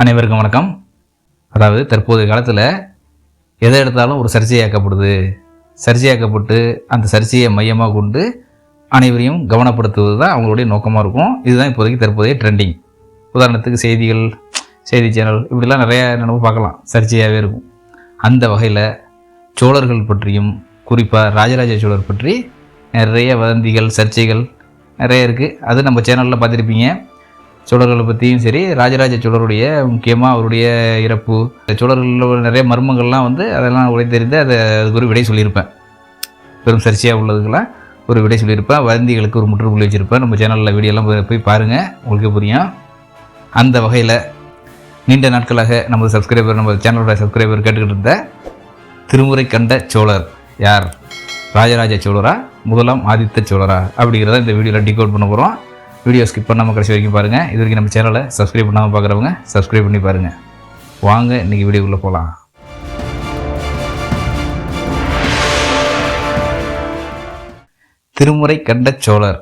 அனைவருக்கும் வணக்கம். அதாவது தற்போதைய காலத்தில் எதை எடுத்தாலும் ஒரு சர்ச்சையாக்கப்படுது சர்ச்சையாக்கப்பட்டு அந்த சர்ச்சையை மையமாக கொண்டு அனைவரையும் கவனப்படுத்துவது தான் அவங்களுடைய நோக்கமாக இருக்கும். இதுதான் இப்போதைக்கு தற்போதைய ட்ரெண்டிங் உதாரணத்துக்கு செய்திகள் செய்தி சேனல் இப்படிலாம் நிறையா நம்ம பார்க்கலாம். சர்ச்சையாகவே இருக்கும். அந்த வகையில் சோழர்கள் பற்றியும் குறிப்பாக ராஜராஜ சோழர் பற்றி நிறைய வதந்திகள் சர்ச்சைகள் நிறைய இருக்குது அது நம்ம சேனலில் பார்த்துருப்பீங்க. சோழர்களை பற்றியும் சரி ராஜராஜ சோழருடைய முக்கியமாக அவருடைய இறப்பு. சோழர்களில் நிறைய மர்மங்கள்லாம் வந்து அதெல்லாம் உழைத்தறிந்து அதை அதுக்கு ஒரு விடை சொல்லியிருப்பேன். பெரும் சர்ச்சையாக உள்ளதுக்கெல்லாம் ஒரு விடை சொல்லியிருப்பேன். வதந்திகளுக்கு ஒரு முற்றுப்புள்ளி வச்சுருப்பேன். நம்ம சேனலில் வீடியோலாம் போய் போய் பாருங்கள் உங்களுக்கு புரியும். அந்த வகையில் நீண்ட நாட்களாக நமது சப்ஸ்கிரைபர் நம்ம சேனலோட சப்ஸ்கிரைபர் கேட்டுக்கிட்டு இருந்த திருமுறை கண்ட சோழர் யார்? ராஜராஜ சோழரா? முதலாம் ஆதித்த சோழரா? அப்படிங்கிறத இந்த வீடியோவில் டிகோட் பண்ண போகிறோம் வீடியோ ஸ்கிப் பண்ணாமல் கடைசி வரைக்கும் பாருங்கள் இது வரைக்கும் நம்ம சேனலை சப்ஸ்கிரைப் பண்ணாமல் பார்க்குறவங்க சப்ஸ்கிரைப் பண்ணி பாருங்கள் வாங்க இன்றைக்கி வீடியோக்குள்ளே போகலாம் திருமுறை கண்ட சோழர்.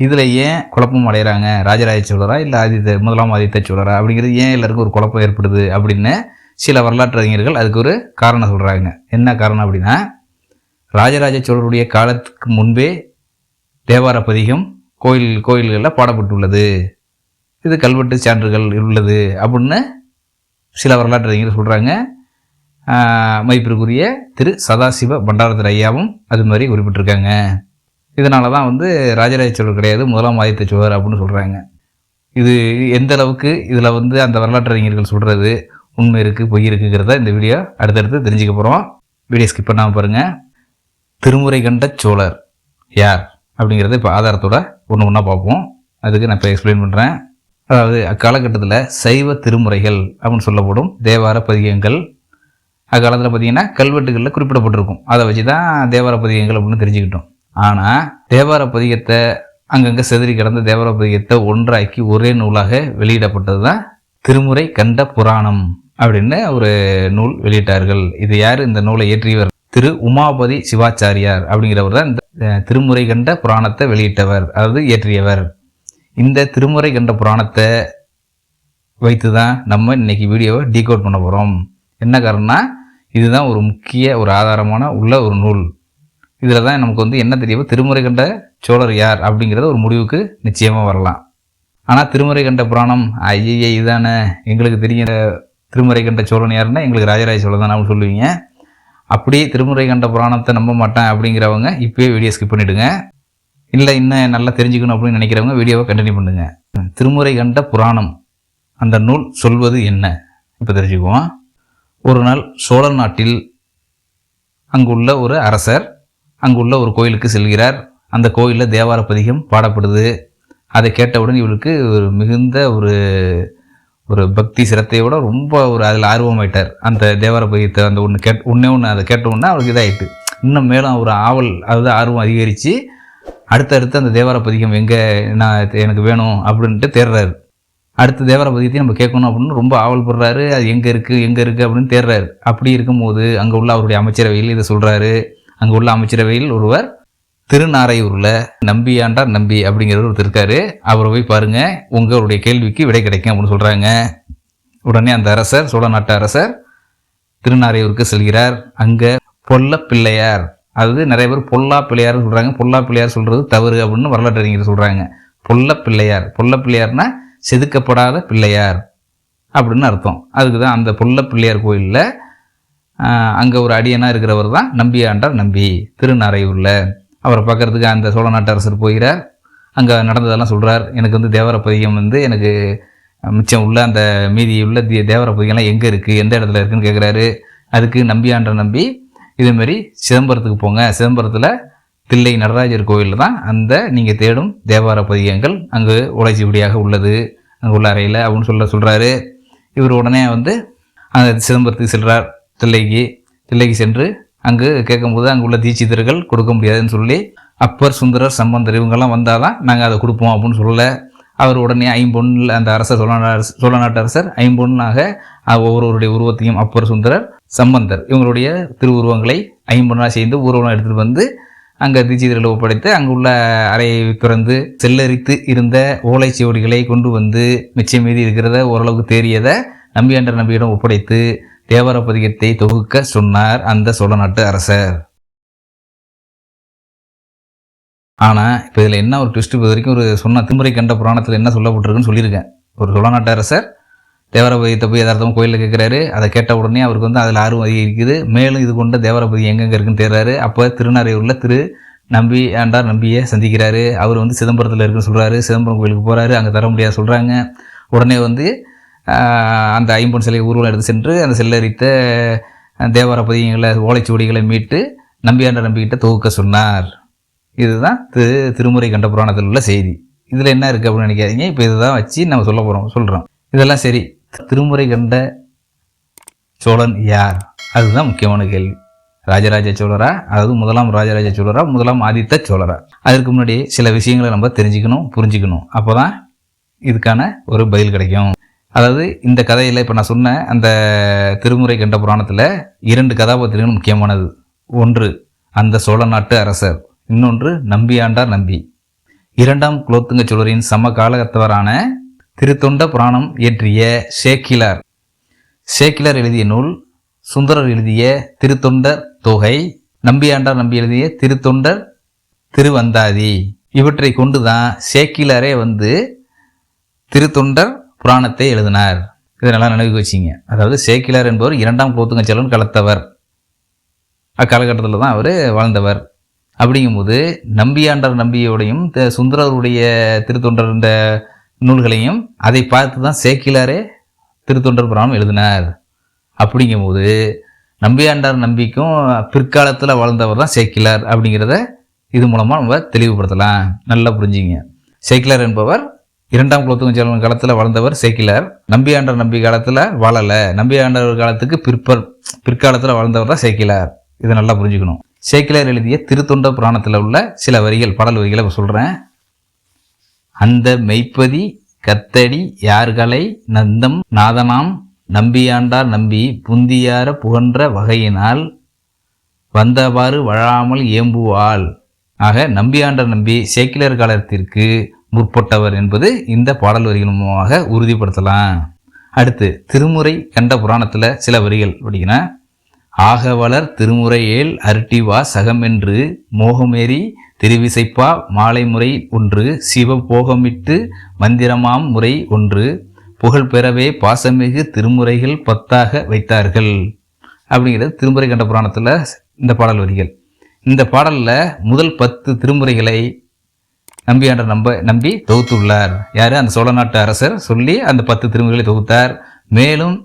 இதில் ஏன் குழப்பம் அடைகிறாங்க? ராஜராஜ சோழரா இல்லை ஆதித்த முதலாம் ஆதித்த சோழரா? அப்படிங்கிறது ஏன் எல்லாருக்கும் ஒரு குழப்பம் ஏற்படுது அப்படின்னு சில வரலாற்று அறிஞர்கள் அதுக்கு ஒரு காரணம் சொல்கிறாங்க என்ன காரணம் அப்படின்னா ராஜராஜ சோழருடைய காலத்துக்கு முன்பே தேவார பதிகம் கோயில் கோயில்களில் பாடப்பட்டுள்ளது. இது கல்வெட்டு சான்றுகள் உள்ளது அப்படின்னு சில வரலாற்று அறிஞர்கள் சொல்கிறாங்க மதிப்பிற்குரிய திரு சதாசிவ பண்டாரத்தர் ஐயாவும் அது மாதிரி குறிப்பிட்டிருக்காங்க. இதனால தான் வந்து ராஜராஜ சோழர் கிடையாது முதலாம் ஆதித்த சோழர் அப்படின்னு சொல்கிறாங்க இது எந்த அளவுக்கு இதில் வந்து அந்த வரலாற்று அறிஞர்கள் சொல்கிறது உண்மை இருக்குது பொய் இருக்குங்கிறத இந்த வீடியோ அடுத்தடுத்து தெரிஞ்சுக்க போகிறோம் வீடியோ ஸ்கிப் பண்ணாமல் பாருங்கள் திருமுறை கண்ட சோழர் யார்? அப்படிங்கிறத இப்போ ஆதாரத்தோட ஒன்று ஒன்றா பார்ப்போம். அதுக்கு நான் இப்போ எக்ஸ்பிளைன் பண்ணுறேன் அதாவது அக்காலகட்டத்தில் சைவ திருமுறைகள் அப்படின்னு சொல்லப்படும். தேவார பதிகங்கள். அக்காலத்தில் பார்த்தீங்கன்னா கல்வெட்டுகளில் குறிப்பிடப்பட்டிருக்கும். அதை வச்சு தான் தேவார பதிகங்கள் அப்படின்னு தெரிஞ்சுக்கிட்டோம். ஆனால் தேவார பதிகத்தை அங்கங்கே செதறி கிடந்த தேவார பதிகத்தை ஒன்றாக்கி ஒரே நூலாக வெளியிடப்பட்டது தான் திருமுறை கண்ட புராணம் அப்படின்னு ஒரு நூல் வெளியிட்டார்கள். இது யார்? இந்த நூலை இயற்றியவர் திரு உமாபதி சிவாச்சாரியார் அப்படிங்கிறவர் தான் இந்த திருமுறை கண்ட புராணத்தை வெளியிட்டவர் அதாவது இயற்றியவர். இந்த திருமுறை கண்ட புராணத்தை வைத்து தான் நம்ம இன்னைக்கு வீடியோவை டீகோட் பண்ண போகிறோம் என்ன காரணம்னா இதுதான் ஒரு முக்கிய ஒரு ஆதாரமான உள்ள ஒரு நூல். இதில் தான் நமக்கு வந்து என்ன தெரியவோ திருமுறை கண்ட சோழர் யார் அப்படிங்கிறத ஒரு முடிவுக்கு நிச்சயமாக வரலாம். ஆனால் திருமுறை கண்ட புராணம் ஐயே இதானே எங்களுக்கு தெரிகிற திருமுறை கண்ட சோழன் யாருன்னா எங்களுக்கு ராஜராஜ சோழன் தான் அப்படின்னு சொல்லுவீங்க. அப்படியே திருமுறை கண்ட புராணத்தை நம்ப மாட்டேன் அப்படிங்கிறவங்க இப்போயே வீடியோ ஸ்கிப் பண்ணிவிடுங்க இல்லை இன்னும் நல்லா தெரிஞ்சுக்கணும் அப்படின்னு நினைக்கிறவங்க வீடியோவை கண்டினியூ பண்ணுங்கள் திருமுறை கண்ட புராணம் அந்த நூல் சொல்வது என்ன? இப்போ தெரிஞ்சுக்குவோம். ஒரு நாள் சோழ நாட்டில் அங்குள்ள ஒரு அரசர் அங்குள்ள ஒரு கோயிலுக்கு செல்கிறார். அந்த கோயிலில் தேவார பதிகம் பாடப்படுது. அதை கேட்டவுடன் இவளுக்கு ஒரு மிகுந்த ஒரு ஒரு பக்தி சிரத்தையோட ரொம்ப ஒரு அதில் ஆர்வமாயிட்டார். அந்த தேவார பதிகத்தை அந்த ஒன்று கேட் ஒன்றே ஒன்று அதை கேட்ட உடனே அவருக்கு இதாகிட்டு இன்னும் மேலும் ஒரு ஆவல் அதாவது ஆர்வம் அதிகரித்து அடுத்தடுத்து அந்த தேவார பதிகம் எங்கே நான் எனக்கு வேணும் அப்படின்ட்டு தேடுறாரு அடுத்த தேவார பதிகத்தையும் நம்ம கேட்கணும் அப்படின்னு ரொம்ப ஆவல் படுறாரு. அது எங்கே இருக்குது எங்கே இருக்குது அப்படின்னு தேடுறாரு அப்படி இருக்கும்போது அங்கே உள்ள அவருடைய அமைச்சரவையில் இதை சொல்கிறாரு அங்கே உள்ள அமைச்சரவையில் ஒருவர் திருநாரையூரில் நம்பியாண்டா நம்பி அப்படிங்கிறவர் ஒருத்தர் இருக்காரு. அவரை போய் பாருங்க. உங்களுடைய கேள்விக்கு விடை கிடைக்கும் அப்படின்னு சொல்கிறாங்க உடனே அந்த அரசர் சோழ நாட்டு அரசர் திருநாரையூருக்கு செல்கிறார். அங்கே பொல்ல பிள்ளையார் அதாவது நிறைய பேர் பொல்லா பிள்ளையார்னு சொல்கிறாங்க பொல்லா பிள்ளையார் சொல்கிறது தவறு அப்படின்னு வரலாற்று அறிஞர் சொல்கிறாங்க பொல்ல பிள்ளையார் பொல்ல பிள்ளையார்னா செதுக்கப்படாத பிள்ளையார் அப்படின்னு அர்த்தம். அதுக்கு தான் அந்த பொல்ல பிள்ளையார் கோயிலில் அங்கே ஒரு அடியனாக இருக்கிறவர் தான் நம்பி ஆண்டார் நம்பி. திருநாரையூரில். அவரை பார்க்குறதுக்கு அந்த சோழ நாட்டு அரசர் போகிறார். அங்கே நடந்ததெல்லாம் சொல்கிறார் எனக்கு வந்து தேவர பதிகம் வந்து எனக்கு மிச்சம் உள்ள அந்த மீதி உள்ள தி தேவர பதிகம்லாம் எங்கே இருக்குது எந்த இடத்துல இருக்குன்னு கேட்குறாரு அதுக்கு நம்பியான்ற நம்பி இதேமாரி சிதம்பரத்துக்கு போங்க. சிதம்பரத்தில் தில்லை நடராஜர் கோயிலில் தான் அந்த நீங்கள் தேடும் தேவார பதிகங்கள் அங்கு உழைச்சிபடியாக உள்ளது. அங்கே உள்ள அறையில் அப்படின்னு சொல்ல சொல்கிறாரு இவர் உடனே வந்து அந்த சிதம்பரத்துக்கு செல்கிறார் தில்லைக்கு தில்லைக்கு சென்று அங்கு கேட்கும்போது அங்கே உள்ள தீட்சிதர்கள் கொடுக்க முடியாதுன்னு சொல்லி அப்பர் சுந்தரர் சம்பந்தர் இவங்கெல்லாம் வந்தால் தான் நாங்கள் அதை கொடுப்போம் அப்படின்னு சொல்ல அவர் உடனே ஐம்பொன்னில் அந்த அரசர் சோழ சோழ நாட்டு அரசர் ஐம்பொன்னாக ஒவ்வொருவருடைய உருவத்தையும் அப்பர் சுந்தரர் சம்பந்தர் இவங்களுடைய திருவுருவங்களை ஐம்பொன்னாக சேர்ந்து ஊர்வலம் எடுத்துகிட்டு வந்து அங்கே தீட்சிதர்களை ஒப்படைத்து அங்கே உள்ள அறையை திறந்து செல்லரித்து இருந்த ஓலைச்சுவடிகளை கொண்டு வந்து மிச்சம் மீதி இருக்கிறத ஓரளவுக்கு தேறியதை நம்பியாண்டர் நம்பியிடம் ஒப்படைத்து தேவர பதிகத்தை தொகுக்க சொன்னார் அந்த சோழ நாட்டு அரசர். ஆனால் இப்போ இதில் என்ன ஒரு ட்விஸ்ட் இது வரைக்கும் ஒரு சொன்ன திருமுறை கண்ட புராணத்தில் என்ன சொல்லப்பட்டிருக்குன்னு சொல்லியிருக்கேன். ஒரு சோழ நாட்டு அரசர் தேவரபதியத்தை போய் யதார்த்தமாக கோயிலில் கேட்குறாரு அதை கேட்ட உடனே அவருக்கு வந்து அதில் ஆர்வம் அதிகரிக்குது. மேலும் இது கொண்ட தேவரபதி எங்கெங்கே இருக்குன்னு தேடுறாரு. அப்போ திருநாரையூரில் திரு நம்பி ஆண்டார் நம்பியை சந்திக்கிறாரு. அவர் வந்து சிதம்பரத்தில் இருக்குன்னு சொல்கிறாரு சிதம்பரம் கோயிலுக்கு போகிறாரு அங்கே தர முடியாது சொல்கிறாங்க உடனே வந்து அந்த ஐம்பொன் சிலை ஊர்வலம் எடுத்து சென்று அந்த செல்லரித்த தேவார பதிகங்களை ஓலைச்சுவடிகளை மீட்டு நம்பியாண்ட நம்பிக்கிட்ட தொகுக்க சொன்னார். இதுதான் திரு திருமுறை கண்ட புராணத்தில் உள்ள செய்தி. இதில் என்ன இருக்குது அப்படின்னு நினைக்காதீங்க. இப்போ இதுதான் வச்சு நம்ம சொல்ல போகிறோம் சொல்கிறோம் இதெல்லாம் சரி திருமுறை கண்ட சோழன் யார்? அதுதான் முக்கியமான கேள்வி. ராஜராஜ சோழரா? அதாவது முதலாம் ராஜராஜ சோழரா? முதலாம் ஆதித்த சோழரா? அதற்கு முன்னாடி சில விஷயங்களை நம்ம தெரிஞ்சுக்கணும் புரிஞ்சுக்கணும். அப்போ தான் இதுக்கான ஒரு பதில் கிடைக்கும். அதாவது இந்த கதையில் இப்போ நான் சொன்ன அந்த திருமுறை கண்ட புராணத்தில் இரண்டு கதாபாத்திரங்கள் முக்கியமானது. ஒன்று அந்த சோழ நாட்டு அரசர். இன்னொன்று நம்பியாண்டார் நம்பி. இரண்டாம் குலோத்துங்க சோழரின் சமகாலத்தவரான திருத்தொண்ட புராணம் இயற்றிய சேக்கிலார் ஷேக்கிலார் எழுதிய நூல் சுந்தரர் எழுதிய திருத்தொண்டர் தொகை நம்பியாண்டார் நம்பி எழுதிய திருத்தொண்டர் திருவந்தாதி. இவற்றை கொண்டுதான் சேக்கிலாரே வந்து திருத்தொண்டர் புராணத்தை எழுதினார். இதை நல்லா நினைவு வச்சிங்க. அதாவது சேக்கிலார் என்பவர் இரண்டாம் குலோத்துங்க கலத்தவர். அக்காலகட்டத்தில் தான் அவர் வாழ்ந்தவர். அப்படிங்கும்போது நம்பியாண்டார் நம்பியோடையும் த- சுந்தரருடைய திருத்தொண்டர் இந்த நூல்களையும் அதை பார்த்து தான் சேக்கிலாரே திருத்தொண்டர் புராணம் எழுதினார். அப்படிங்கும்போது நம்பியாண்டார் நம்பிக்கும் பிற்காலத்தில் வாழ்ந்தவர் தான் சேக்கிலார் அப்படிங்கிறத இது மூலமாக நம்ம தெளிவுபடுத்தலாம். நல்லா புரிஞ்சுங்க. சேக்கிலார் என்பவர் இரண்டாம் குலத்துக்கும் சோழன் காலத்தில் வாழ்ந்தவர் சேக்கிலார் நம்பியாண்டர் நம்பி காலத்தில் வாழலை. நம்பியாண்டவர் காலத்துக்கு பிற்பர் பிற்காலத்தில் வாழ்ந்தவர் தான் சேக்கிலார் இதை நல்லா புரிஞ்சுக்கணும். சேக்கிலார் எழுதிய திருத்தொண்ட புராணத்தில் உள்ள சில வரிகள் பாடல் வரிகளை இப்போ சொல்கிறேன் அந்த மெய்ப்பதி கத்தடி யார்களை நந்தம் நாதனாம் நம்பியாண்டார் நம்பி புந்தியார புகன்ற வகையினால் வந்தவாறு வழாமல் ஏம்புவாள். ஆக நம்பியாண்டார் நம்பி சேக்கிலர் காலத்திற்கு முற்பட்டவர் என்பது இந்த பாடல் வரிகள் மூலமாக உறுதிப்படுத்தலாம். அடுத்து திருமுறை கண்ட புராணத்தில் சில வரிகள் அப்படின்னா ஆகவலர் திருமுறையேல் அருட்டிவா சகமென்று மோகமேறி திருவிசைப்பா மாலை முறை ஒன்று சிவ போகமிட்டு மந்திரமாம் முறை ஒன்று புகழ் பெறவே பாசமிகு திருமுறைகள் பத்தாக வைத்தார்கள். அப்படிங்கிறது திருமுறை கண்ட புராணத்தில் இந்த பாடல் வரிகள். இந்த பாடலில் முதல் பத்து திருமுறைகளை நம்பியாண்ட நம்ப நம்பி தொகுத்துள்ளார். யார்? அந்த சோழ நாட்டு அரசர் சொல்லி அந்த பத்து திருமுறைகளை தொகுத்தார். மேலும்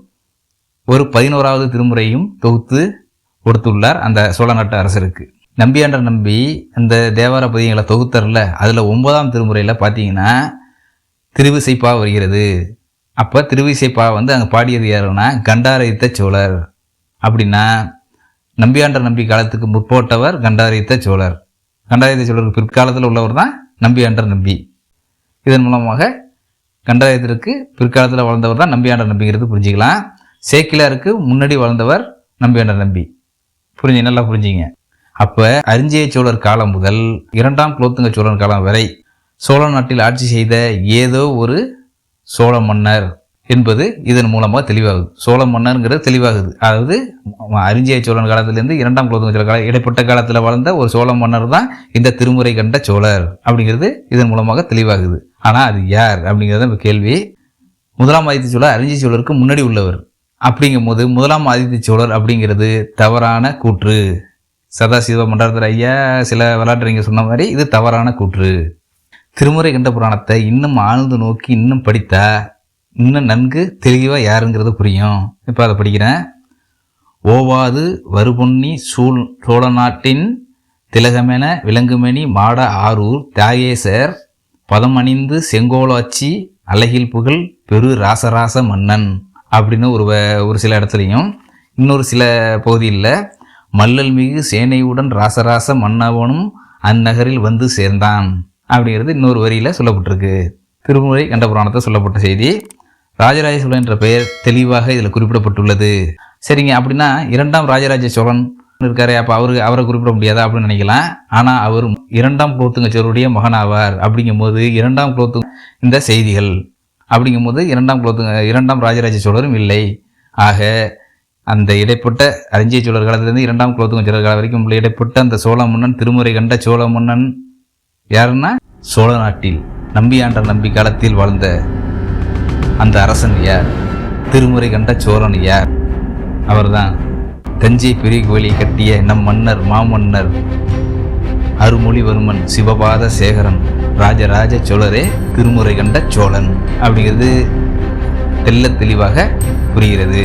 ஒரு பதினோராவது திருமுறையும் தொகுத்து கொடுத்துள்ளார் அந்த சோழ நாட்டு அரசருக்கு. நம்பியாண்ட நம்பி அந்த தேவார பதியங்களை தொகுத்தரில் அதில் ஒன்பதாம் திருமுறையில் பார்த்தீங்கன்னா திருவிசைப்பா வருகிறது. அப்போ திருவிசைப்பா வந்து அங்கே பாடியது யாருன்னா கண்டாரயித்த சோழர். அப்படின்னா நம்பியாண்டர் நம்பி காலத்துக்கு முற்போட்டவர் கண்டாரயித்த சோழர். கண்டாரயித்த சோழருக்கு பிற்காலத்தில் உள்ளவர் தான் நம்பியாண்டர் நம்பி. இதன் மூலமாக கண்டாயத்திற்கு பிற்காலத்தில் வாழ்ந்தவர் தான் நம்பியாண்டர் நம்பிங்கிறது புரிஞ்சுக்கலாம். சேக்கிலாருக்கு முன்னாடி வாழ்ந்தவர் நம்பியாண்டர் நம்பி. புரிஞ்சு நல்லா புரிஞ்சுங்க. அப்போ அரிஞ்சிய சோழர் காலம் முதல் இரண்டாம் குலோத்துங்க சோழன் காலம் வரை சோழ நாட்டில் ஆட்சி செய்த ஏதோ ஒரு சோழ மன்னர் என்பது இதன் மூலமாக தெளிவாகுது. சோழ மன்னருங்கிறது தெளிவாகுது. அதாவது அரிஞ்சிய சோழன் காலத்திலேருந்து இரண்டாம் குலோத்துங்க சோழ காலம் இடைப்பட்ட காலத்தில் வளர்ந்த ஒரு சோழ மன்னர் தான் இந்த திருமுறை கண்ட சோழர் அப்படிங்கிறது இதன் மூலமாக தெளிவாகுது. ஆனால் அது யார் அப்படிங்கிறது நம்ம கேள்வி முதலாம் ஆதித்த சோழர் அரிஞ்சிய சோழருக்கு முன்னாடி உள்ளவர். அப்படிங்கும்போது முதலாம் ஆதித்த சோழர் அப்படிங்கிறது தவறான கூற்று. சதாசிவ மண்டலத்தில் ஐயா சில விளையாட்டுறீங்க சொன்ன மாதிரி இது தவறான கூற்று. திருமுறை கண்ட புராணத்தை இன்னும் ஆழ்ந்து நோக்கி இன்னும் படித்தா இன்னும் நன்கு தெளிவாக யாருங்கிறது புரியும். இப்போ அதை படிக்கிறேன். ஓவாது வருபொன்னி சூழ் சோழ நாட்டின் திலகமென விலங்குமணி மாட ஆரூர் தியாகேசர் பதமணிந்து செங்கோலாச்சி அழகில் புகழ் பெரு ராசராச மன்னன் அப்படின்னு ஒரு வ- ஒரு சில இடத்துலையும் இன்னொரு சில பகுதியில் மல்லல் மிகு சேனையுடன் ராசராச மன்னவனும் அந்நகரில் வந்து சேர்ந்தான் அப்படிங்கிறது இன்னொரு வரியில் சொல்லப்பட்டிருக்கு. திருமுறை கண்ட புராணத்தை சொல்லப்பட்ட செய்தி. ராஜராஜ சோழன் என்ற பெயர் தெளிவாக இதில் குறிப்பிடப்பட்டுள்ளது. சரிங்க அப்படின்னா இரண்டாம் ராஜராஜ சோழன் இருக்காரு அப்போ அவரு அவரை குறிப்பிட முடியாதா அப்படின்னு நினைக்கலாம். ஆனால் அவர் இரண்டாம் குலோத்துங்க சோழருடைய மகனாவார் அப்படிங்கும்போது இரண்டாம் குலோத்து இந்த செய்திகள். அப்படிங்கும்போது இரண்டாம் குலோத்துங்க இரண்டாம் ராஜராஜ சோழரும் இல்லை. ஆக அந்த இடைப்பட்ட அரிஞ்சிய சோழர் காலத்திலிருந்து இரண்டாம் குலோத்துங்க சோழர் காலம் வரைக்கும் உள்ள இடைப்பட்ட அந்த சோழ மன்னன் திருமுறை கண்ட சோழ மன்னன் யாருன்னா? சோழ நாட்டில் நம்பியாண்ட நம்பி காலத்தில் வாழ்ந்த அந்த அரசன் யார்? திருமுறை கண்ட சோழன் யார்? அவர்தான். தஞ்சை பெரிய கோயிலை கட்டிய நம் மன்னர் மாமன்னர் அருமொழிவர்மன் சிவபாத சேகரன் ராஜராஜ சோழரே திருமுறை கண்ட சோழன் அப்படிங்கிறது தெல்ல தெளிவாக புரிகிறது.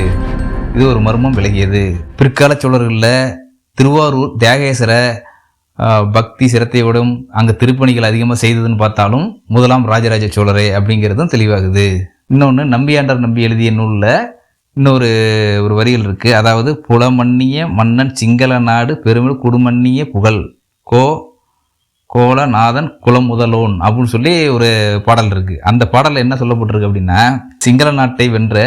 இது ஒரு மர்மம் விலகியது பிற்கால சோழர்களில் திருவாரூர் தியாகேஸ்வர பக்தி சிரத்தையோடும் அங்கே திருப்பணிகள் அதிகமாக செய்ததுன்னு பார்த்தாலும் முதலாம் ராஜராஜ சோழரே அப்படிங்கிறதும் தெளிவாகுது. இன்னொன்று நம்பியாண்டர் நம்பி எழுதிய நூலில் இன்னொரு ஒரு வரிகள் இருக்குது அதாவது புலமன்னிய மன்னன் சிங்கள நாடு பெருமிழ் குடுமன்னிய புகழ். கோ கோலநாதன் குலமுதலோன் அப்படின்னு சொல்லி ஒரு பாடல் இருக்குது அந்த பாடலில் என்ன சொல்லப்பட்டிருக்கு அப்படின்னா சிங்கள நாட்டை வென்ற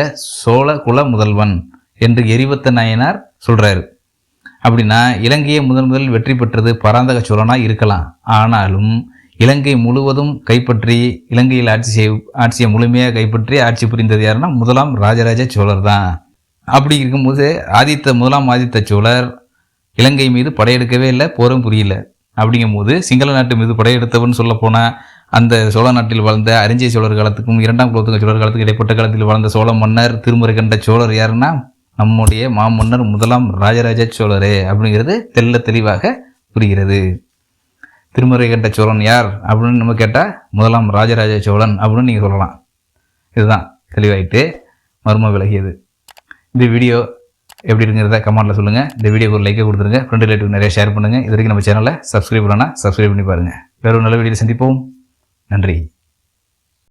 சோழ குல முதல்வன் என்று எரிவத்த நாயனார் சொல்கிறாரு அப்படின்னா இலங்கையை முதன் முதலில் வெற்றி பெற்றது பராந்தக சோழனாக இருக்கலாம். ஆனாலும் இலங்கை முழுவதும் கைப்பற்றி இலங்கையில் ஆட்சி செய் ஆட்சியை முழுமையாக கைப்பற்றி ஆட்சி புரிந்தது யாருன்னா முதலாம் ராஜராஜ சோழர் தான். அப்படி இருக்கும்போது ஆதித்த முதலாம் ஆதித்த சோழர் இலங்கை மீது படையெடுக்கவே இல்லை போரும் புரியல. அப்படிங்கும்போது சிங்கள நாட்டு மீது படையெடுத்தவன் சொல்ல போனால் அந்த சோழ நாட்டில் வாழ்ந்த அரிஞ்சை சோழர் காலத்துக்கும் இரண்டாம் குலோத்துங்க சோழர் காலத்துக்கும் இடைப்பட்ட காலத்தில் வாழ்ந்த சோழ மன்னர் திருமுறை கண்ட சோழர் யாருன்னா நம்முடைய மாமன்னர் முதலாம் ராஜராஜ சோழரே அப்படிங்கிறது தெல்ல தெளிவாக புரிகிறது. திருமுறை கண்ட சோழன் யார் அப்படின்னு நம்ம கேட்டால் முதலாம் ராஜராஜ சோழன் அப்படின்னு நீங்கள் சொல்லலாம். இதுதான் தெளிவாயிட்டு மர்ம விலகியது. இந்த வீடியோ எப்படி இருக்குங்கிறத கமெண்ட்டில் சொல்லுங்கள் இந்த வீடியோக்கு ஒரு லைக்கை கொடுத்துருங்க. ஃப்ரெண்டு ரிலேட்டிவ் நிறைய ஷேர் பண்ணுங்கள் இது வரைக்கும் நம்ம சேனலை சப்ஸ்கிரைப் பண்ணால் சப்ஸ்கிரைப் பண்ணி பாருங்கள் வேறு ஒரு நல்ல வீடியோ சந்திப்போம். நன்றி.